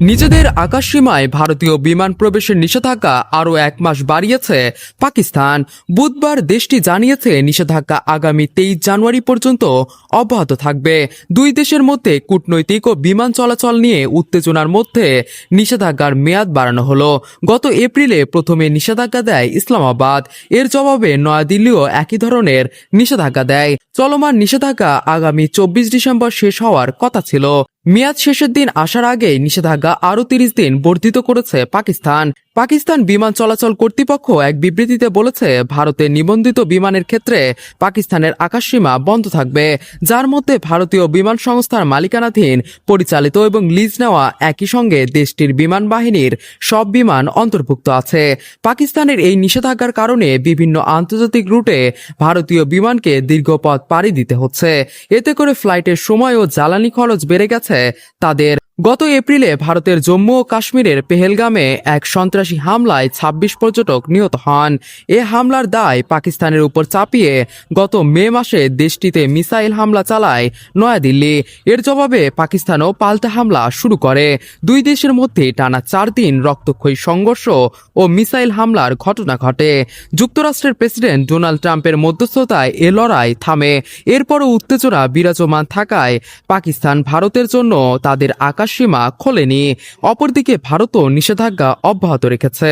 নিজেদের আকাশসীমায় ভারতীয় বিমান প্রবেশের নিষেধাজ্ঞা আরও এক মাস বাড়িয়েছে পাকিস্তান। বুধবার দেশটি জানিয়েছে নিষেধাজ্ঞা আগামী তেইশ জানুয়ারি পর্যন্ত অব্যাহত থাকবে। দুই দেশের মধ্যে কূটনৈতিক ও বিমান চলাচল নিয়ে উত্তেজনার মধ্যে নিষেধাজ্ঞার মেয়াদ বাড়ানো হলো। গত এপ্রিলে প্রথমে নিষেধাজ্ঞা দেয় ইসলামাবাদ। এর জবাবে নয়াদিল্লিও একই ধরনের নিষেধাজ্ঞা দেয়। চলমান নিষেধাজ্ঞা আগামী চব্বিশ ডিসেম্বর শেষ হওয়ার কথা ছিল। মেয়াদ শেষের দিন আসার আগেই নিষেধাজ্ঞা আরও তিরিশ দিন বর্ধিত করেছে পাকিস্তান। পাকিস্তান বিমান চলাচল কর্তৃপক্ষ এক বিবৃতিতে বলেছে ভারতের নিবন্ধিত বিমানের ক্ষেত্রে পাকিস্তানের আকাশসীমা বন্ধ থাকবে, যার মধ্যে ভারতীয় বিমান সংস্থার মালিকানাধীন, পরিচালিত এবং লিজ নেওয়া একই সঙ্গে দেশটির বিমান বাহিনীর সব বিমান অন্তর্ভুক্ত আছে। পাকিস্তানের এই নিষেধাজ্ঞার কারণে বিভিন্ন আন্তর্জাতিক রুটে ভারতীয় বিমানকে দীর্ঘ পথ পাড়ি দিতে হচ্ছে। এতে করে ফ্লাইটের সময় ও জ্বালানি খরচ বেড়ে গেছে তাদের গত এপ্রিলে ভারতের জম্মু ও কাশ্মীরের পেহেলগামে এক সন্ত্রাসী হামলায় ২৬ পর্যটক নিহত হন। এ হামলার দায় পাকিস্তানের উপর চাপিয়ে গত মে মাসে দেশটিতে মিসাইল হামলা চালায় নয়াদিল্লি। এর জবাবে পাকিস্তানও পাল্টা হামলা শুরু করে। দুই দেশের মধ্যে টানা চার দিন রক্তক্ষয়ী সংঘর্ষ ও মিসাইল হামলার ঘটনা ঘটে। যুক্তরাষ্ট্রের প্রেসিডেন্ট ডোনাল্ড ট্রাম্পের মধ্যস্থতায় এ লড়াই থামে। এরপরও উত্তেজনা বিরাজমান থাকায় পাকিস্তান ভারতের জন্য তাদের আকাশসীমা খোলেনি। অপরদিকে ভারতও নিষেধাজ্ঞা অব্যাহত রেখেছে।